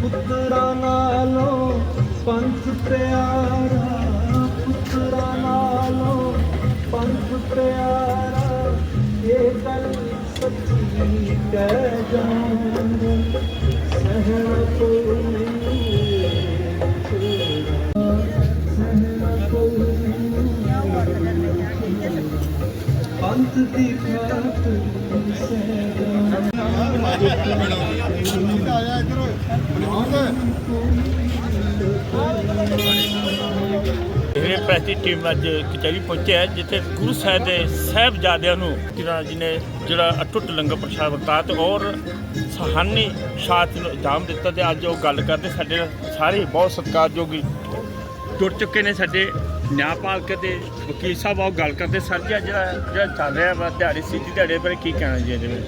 ਪੁੱਤਰਾਂ ਨਾਲੋਂ ਪੰਥ ਪਿਆਰਾ, ਪੁੱਤਰਾਂ ਨਾਲੋਂ ਪੰਥ ਪਿਆਰਾ, ਇਹ ਗੱਲ ਸੱਚੀ ਕਹਿ ਜਾਣ ਸਹਿਣ ਕੋਈ ਪੰਥ ਦੀ ਖਾਤਰ ਸਹਿਣਾ ਇਹ ਪ੍ਰੈਸਟੀ ਟੀਮ ਅੱਜ ਕਚਹਿਰੀ ਪਹੁੰਚਿਆ ਜਿੱਥੇ ਗੁਰੂ ਸਾਹਿਬ ਦੇ ਸਾਹਿਬਜ਼ਾਦਿਆਂ ਨੂੰ ਜਿਹੜਾ ਜਿਹਨੇ ਜਿਹੜਾ ਅਟੁੱਟ ਲੰਗਰ ਪ੍ਰਸ਼ਾਦ ਵਰਤਾ ਤੇ ਔਰ ਸਹਾਨੀ ਸ਼ਾਤ ਨੂੰ ਇਜਾਮ ਦਿੱਤਾ ਤੇ ਅੱਜ ਉਹ ਗੱਲ ਕਰਦੇ ਸਾਡੇ ਨਾਲ ਸਾਰੇ ਬਹੁਤ ਸਤਿਕਾਰਯੋਗ ਜੁੜ ਚੁੱਕੇ ਨੇ ਸਾਡੇ ਨਿਆਂਪਾਲਕ ਤੇ ਵਕੀਲ ਸਾਹਿਬ ਉਹ ਗੱਲ ਕਰਦੇ ਸਰ ਜੀ ਅੱਜ ਜਿਹੜਾ ਚੱਲ ਰਿਹਾ ਵਾ ਦਿਹਾੜੀ ਸਿੱਧੀ ਦਿਹਾੜੇ ਬਾਰੇ ਕੀ ਕਹਿਣਾ ਜੀ ਇਹਦੇ ਵਿੱਚ?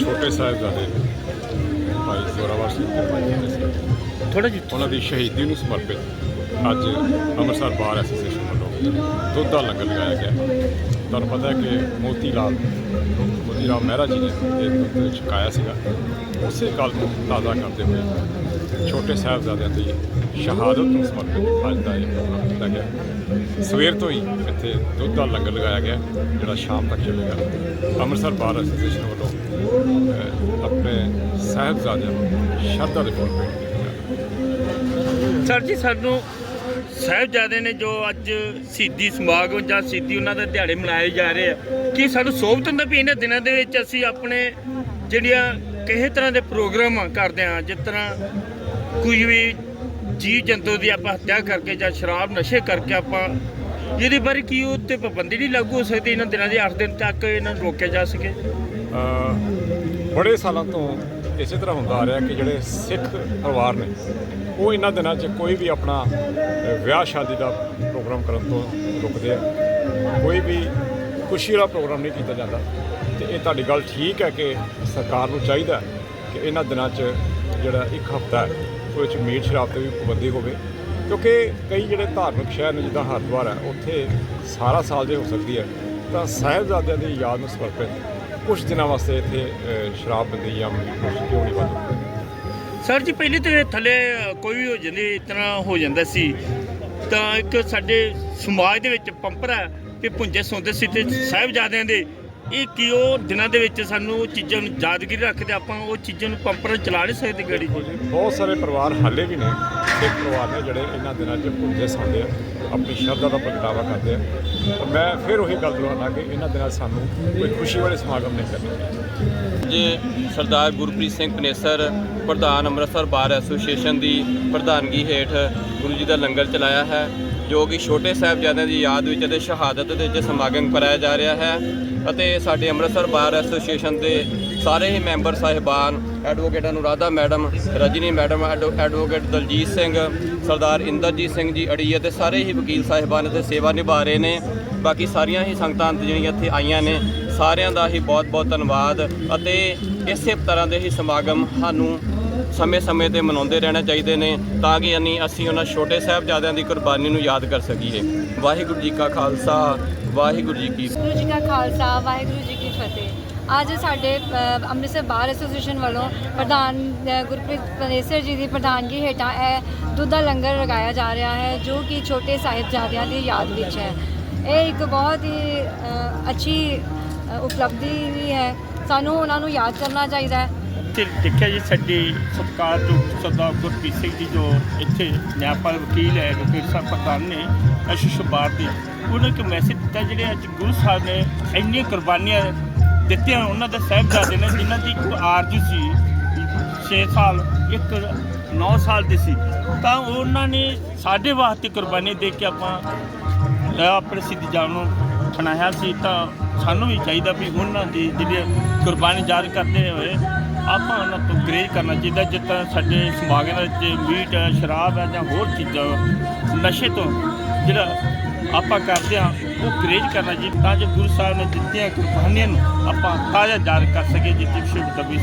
ਛੋਟੇ ਸਾਹਿਬਜ਼ਾਦੇ ਭਾਈ ਜ਼ੋਰਾਵਰ ਸਿੰਘ ਤੇ ਭਾਈ ਫਤਿਹ ਸਿੰਘ। ਥੋੜਾ ਜਿਹਾ ਉਹਨਾਂ ਦੀ ਸ਼ਹੀਦੀ ਨੂੰ ਸਮਰਪਿਤ ਅੱਜ ਅੰਮ੍ਰਿਤਸਰ ਬਾਰ ਐਸੋਸੀਏਸ਼ਨ ਵੱਲੋਂ ਦੁੱਧ ਦਾ ਲੰਗਰ ਲਗਾਇਆ ਗਿਆ। ਤੁਹਾਨੂੰ ਪਤਾ ਹੈ ਕਿ ਮੋਤੀ ਲਾਲ, ਮੋਤੀ ਰਾਮ ਮਹਿਰਾ ਜੀ ਨੇ ਇਹ ਦੁੱਧ ਛਕਾਇਆ ਸੀਗਾ। ਉਸੇ ਗੱਲ ਨੂੰ ਤਾਜ਼ਾ ਕਰਦੇ ਹੋਏ ਛੋਟੇ ਸਾਹਿਬਜ਼ਾਦਿਆਂ ਦੀ ਸ਼ਹਾਦਤ ਨੂੰ ਸਮਰਪਿਤ ਅੱਜ ਦਾ ਇਹ ਪ੍ਰੋਗਰਾਮ ਕੀਤਾ ਗਿਆ। ਸਵੇਰ ਤੋਂ ਹੀ ਇੱਥੇ ਦੁੱਧ ਦਾ ਲੰਗਰ ਲਗਾਇਆ ਗਿਆ, ਜਿਹੜਾ ਸ਼ਾਮ ਤੱਕ ਚੱਲੇਗਾ। ਅੰਮ੍ਰਿਤਸਰ ਬਾਰ ਐਸੋਸੀਏਸ਼ਨ ਵੱਲੋਂ ਆਪਣੇ ਸਾਹਿਬਜ਼ਾਦਿਆਂ ਨੂੰ ਸ਼ਰਧਾ ਦੇ ਫੁੱਲ ਭੇਟ ਕੀਤੇ ਸਰ ਜੀ, ਸਾਨੂੰ ਸਾਹਿਬਜ਼ਾਦੇ ਨੇ ਜੋ ਅੱਜ ਸਿੱਧੀ ਸਮਾਗਮ ਜਾਂ ਸਿੱਧੀ ਉਹਨਾਂ ਦੇ ਦਿਹਾੜੇ ਮਨਾਏ ਜਾ ਰਹੇ ਆ, ਕੀ ਸਾਨੂੰ ਸੋਭਤ ਹੁੰਦਾ ਵੀ ਇਹਨਾਂ ਦਿਨਾਂ ਦੇ ਵਿੱਚ ਅਸੀਂ ਆਪਣੇ ਜਿਹੜੀਆਂ ਕਿਸੇ ਤਰ੍ਹਾਂ ਦੇ ਪ੍ਰੋਗਰਾਮ ਕਰਦੇ ਆ ਜਿਸ ਤਰ੍ਹਾਂ ਕੋਈ ਵੀ ਜੀਵ ਜੰਤੂ ਦੀ ਆਪਾਂ ਹੱਤਿਆ ਕਰਕੇ ਜਾਂ ਸ਼ਰਾਬ ਨਸ਼ੇ ਕਰਕੇ ਆਪਾਂ ਜਿਹਦੇ ਬਾਰੇ ਕੀ ਉਹ ਤੇ ਪਾਬੰਦੀ ਨਹੀਂ ਲਾਗੂ ਹੋ ਸਕਦੀ ਇਹਨਾਂ ਦਿਨਾਂ ਦੇ 8 ਦਿਨ ਤੱਕ ਇਹਨਾਂ ਨੂੰ ਰੋਕਿਆ ਜਾ ਸਕੇ? ਬੜੇ ਸਾਲਾਂ ਤੋਂ ਇਸੇ ਤਰ੍ਹਾਂ ਹੁੰਦਾ ਆ ਰਿਹਾ ਕਿ ਜਿਹੜੇ ਸਿੱਖ ਪਰਿਵਾਰ ਨੇ, ਉਹ ਇਹਨਾਂ ਦਿਨਾਂ 'ਚ ਕੋਈ ਵੀ ਆਪਣਾ ਵਿਆਹ ਸ਼ਾਦੀ ਦਾ ਪ੍ਰੋਗਰਾਮ ਕਰਨ ਤੋਂ ਰੁਕਦੇ ਆ। ਕੋਈ ਵੀ ਖੁਸ਼ੀ ਵਾਲਾ ਪ੍ਰੋਗਰਾਮ ਨਹੀਂ ਕੀਤਾ ਜਾਂਦਾ। ਤੇ ਇਹ ਤੁਹਾਡੀ ਗੱਲ ਠੀਕ ਹੈ ਕਿ ਸਰਕਾਰ ਨੂੰ ਚਾਹੀਦਾ ਕਿ ਇਹਨਾਂ ਦਿਨਾਂ 'ਚ ਜਿਹੜਾ ਇੱਕ ਹਫ਼ਤਾ ਹੈ, ਉਹਦੇ 'ਚ ਮੀਟ ਸ਼ਰਾਬ ਤੇ ਵੀ ਪਾਬੰਦੀ ਹੋਵੇ। ਕਿਉਂਕਿ ਕਈ ਜਿਹੜੇ ਧਾਰਮਿਕ ਸ਼ਹਿਰ ਨੇ, ਜਿੱਦਾਂ ਹਰਿਦੁਆਰ ਹੈ, ਉੱਥੇ ਸਾਰਾ ਸਾਲ ਜੇ ਹੋ ਸਕਦੀ ਹੈ, ਤਾਂ ਸਾਹਿਬਜ਼ਾਦਿਆਂ ਦੀ ਯਾਦ ਨੂੰ ਸਮਰਪਿਤ ਕੁਝ ਦਿਨਾਂ ਵਾਸਤੇ ਇੱਥੇ ਅ, ਸ਼ਰਾਬਬੰਦੀ ਜਾਂ ਮੀਟ ਕਿਉਂ ਨਹੀਂ ਬੰਦ ਸਰ ਜੀ ਪਹਿਲੇ ਤੇ ਥੱਲੇ ਕੋਈ ਵੀ ਹੋ ਜਾਂਦੀ ਇਸ ਤਰ੍ਹਾਂ ਹੋ ਜਾਂਦਾ ਸੀ। ਤਾਂ ਇੱਕ ਸਾਡੇ ਸਮਾਜ ਦੇ ਵਿੱਚ ਪੰਪਰਾ ਤੇ ਪੁੰਜੇ ਸੌਂਦੇ ਸੀ ਤੇ ਸਾਹਿਬਜ਼ਾਦਿਆਂ ਦੇ ਇਹ ਕੀ ਉਹ ਦਿਨਾਂ ਦੇ ਵਿੱਚ ਸਾਨੂੰ ਉਹ ਚੀਜ਼ਾਂ ਨੂੰ ਯਾਦਗਿਰੀ ਰੱਖਦੇ ਆਪਾਂ ਉਹ ਚੀਜ਼ਾਂ ਨੂੰ ਪੰਪਰਾ ਚਲਾ ਨਹੀਂ ਸਕਦੇ ਗਾੜੀ? ਜੀ ਬਹੁਤ ਸਾਰੇ ਪਰਿਵਾਰ ਹਾਲੇ ਵੀ ਨੇ ਸਿੱਖ ਪਰਿਵਾਰ ਨੇ ਜਿਹੜੇ ਇਹਨਾਂ ਦਿਨਾਂ 'ਚ ਪੁੱਜੇ ਸੌਂਦੇ ਆ ਆਪਣੀ ਸ਼ਰਧਾ ਦਾ ਪ੍ਰਗਟਾਵਾ ਕਰਦੇ ਆ। ਤਾਂ ਮੈਂ ਫਿਰ ਉਹੀ ਗੱਲ ਦੁਹਰਾਉਣਾ ਕਿ ਇਹਨਾਂ ਦਿਨਾਂ 'ਚ ਸਾਨੂੰ ਕੋਈ ਖੁਸ਼ੀ ਵਾਲੇ ਸਮਾਗਮ ਨਹੀਂ ਕਰਨੇ ਜੀ ਸਰਦਾਰ ਗੁਰਪ੍ਰੀਤ ਸਿੰਘ ਪਨੇਸਰ ਪ੍ਰਧਾਨ ਅੰਮ੍ਰਿਤਸਰ ਬਾਰ ਐਸੋਸੀਏਸ਼ਨ ਦੀ ਪ੍ਰਧਾਨਗੀ ਹੇਠ ਗੁਰੂ ਜੀ ਦਾ ਲੰਗਰ ਚਲਾਇਆ ਹੈ ਜੋ ਕਿ ਛੋਟੇ ਸਾਹਿਬਜ਼ਾਦਿਆਂ ਦੀ ਯਾਦ ਵਿੱਚ ਅਤੇ ਸ਼ਹਾਦਤ ਦੇ ਵਿੱਚ ਸਮਾਗਮ ਕਰਾਇਆ ਜਾ ਰਿਹਾ ਹੈ ਅਤੇ ਸਾਡੇ ਅੰਮ੍ਰਿਤਸਰ ਬਾਰ ਐਸੋਸੀਏਸ਼ਨ ਦੇ ਸਾਰੇ ਹੀ ਮੈਂਬਰ ਸਾਹਿਬਾਨ, advocate Anuradha madam, Rajni madam ਐਡਵੋ- advocate Daljit Singh, Sardar Inderjit Singh ji ਅੜੀਏ ਅਤੇ ਸਾਰੇ ਹੀ ਵਕੀਲ ਸਾਹਿਬਾਨ ਇੱਥੇ ਸੇਵਾ ਨਿਭਾ ਰਹੇ ਨੇ। ਬਾਕੀ ਸਾਰੀਆਂ ਹੀ ਸੰਗਤਾਂ ਜਿਹੜੀਆਂ ਇੱਥੇ ਆਈਆਂ ਨੇ, ਸਾਰਿਆਂ ਦਾ ਹੀ ਬਹੁਤ-ਬਹੁਤ ਧੰਨਵਾਦ ਅਤੇ ਇਸੇ ਤਰ੍ਹਾਂ ਦੇ ਹੀ ਸਮਾਗਮ ਸਾਨੂੰ ਸਮੇਂ-ਸਮੇਂ ਤੇ ਮਨਾਉਂਦੇ ਰਹਿਣਾ ਚਾਹੀਦੇ ਨੇ ਤਾਂ ਕਿ ਯਾਨੀ ਅਸੀਂ ਉਹਨਾਂ ਛੋਟੇ ਸਾਹਿਬਜ਼ਾਦਿਆਂ ਦੀ ਕੁਰਬਾਨੀ ਨੂੰ ਯਾਦ ਕਰ ਸਕੀਏ। ਵਾਹਿਗੁਰੂ ਜੀ ਕਾ ਖਾਲਸਾ ਵਾਹਿਗੁਰੂ ਜੀ ਕੀ ਵਾਹਿਗੁਰੂ ਜੀ ਕਾ ਖਾਲਸਾ, ਵਾਹਿਗੁਰੂ ਜੀ ਕੀ ਫਤਿਹ। ਅੱਜ ਸਾਡੇ ਅੰਮ੍ਰਿਤਸਰ ਬਾਰ ਐਸੋਸੀਏਸ਼ਨ ਵੱਲੋਂ ਪ੍ਰਧਾਨ ਗੁਰਪ੍ਰੀਤ ਪਨੇਸਰ ਜੀ ਦੀ ਪ੍ਰਧਾਨਗੀ ਹੇਠਾਂ ਇਹ ਦੁੱਧ ਦਾ ਲੰਗਰ ਲਗਾਇਆ ਜਾ ਰਿਹਾ ਹੈ, ਜੋ ਕਿ ਛੋਟੇ ਸਾਹਿਬਜ਼ਾਦਿਆਂ ਦੀ ਯਾਦ ਵਿੱਚ ਹੈ। ਇਹ ਇੱਕ ਬਹੁਤ ਹੀ ਅੱਛੀ ਉਪਲਬਧੀ ਵੀ ਹੈ। ਸਾਨੂੰ ਉਹਨਾਂ ਨੂੰ ਯਾਦ ਕਰਨਾ ਚਾਹੀਦਾ ਹੈ। ਤੇ ਦੇਖਿਆ ਜੀ ਸਾਡੀ ਸਤਕਾਰ ਜੋ ਸਰਦਾਰ ਗੁਰਪ੍ਰੀਤ ਸਿੰਘ ਜੀ ਜੋ ਇੱਥੇ ਨਿਆਂਪਾਲ ਵਕੀਲ ਹੈ ਵਕੀਲ ਸਾਹਿਬ ਪ੍ਰਧਾਨ ਨੇ, ਅਸ਼ੀਸ਼ ਬਾਰ ਦੇ, ਉਹਨਾਂ ਇੱਕ ਮੈਸੇਜ ਦਿੱਤਾ, ਜਿਹੜੇ ਅੱਜ ਗੁਰੂ ਸਾਹਿਬ ਨੇ ਇੰਨੀਆਂ ਕੁਰਬਾਨੀਆਂ ਦਿੱਤੀਆਂ, ਉਹਨਾਂ ਦੇ ਸਾਹਿਬਜ਼ਾਦੇ ਨੇ, ਜਿਨ੍ਹਾਂ ਦੀ ਇੱਕ ਆਰਜ਼ੂ ਸੀ 6 ਸਾਲ, ਇੱਕ 9 ਸਾਲ ਦੀ ਸੀ, ਤਾਂ ਉਹਨਾਂ ਨੇ ਸਾਡੇ ਵਾਸਤੇ ਕੁਰਬਾਨੀ ਦੇ ਕੇ ਆਪਾਂ ਆਪਣੇ ਸਿੱਧ ਜਾਨ ਨੂੰ ਬਣਾਇਆ ਸੀ, ਤਾਂ ਸਾਨੂੰ ਵੀ ਚਾਹੀਦਾ ਵੀ ਉਹਨਾਂ ਦੀ ਜਿਹੜੀ ਕੁਰਬਾਨੀ ਯਾਦ ਕਰਦੇ ਹੋਏ ਆਪਾਂ ਉਹਨਾਂ ਤੋਂ ਗਰੇਜ ਕਰਨਾ ਚਾਹੀਦਾ ਜਿੱਦਾਂ ਸਾਡੇ ਸਮਾਗਮ ਵਿੱਚ ਮੀਟ ਹੈ, ਸ਼ਰਾਬ ਹੈ ਜਾਂ ਹੋਰ ਚੀਜ਼ਾਂ ਨਸ਼ੇ ਤੋਂ ਜਿਹੜਾ ਆਪਾਂ ਕਰਦੇ ਹਾਂ, ਉਹ ਗਰੇਜ ਕਰਨਾ ਚਾਹੀਦਾ ਤਾਂ ਜੋ ਗੁਰੂ ਸਾਹਿਬ ਨੇ ਦਿੱਤੀਆਂ ਕੁਰਬਾਨੀਆਂ ਨੂੰ ਆਪਾਂ ਤਾਜ਼ਾ ਯਾਦ ਕਰ ਸਕੀਏ ਜਿੱਤੀ ਸ਼ੁਭ ਕਬੀਰ।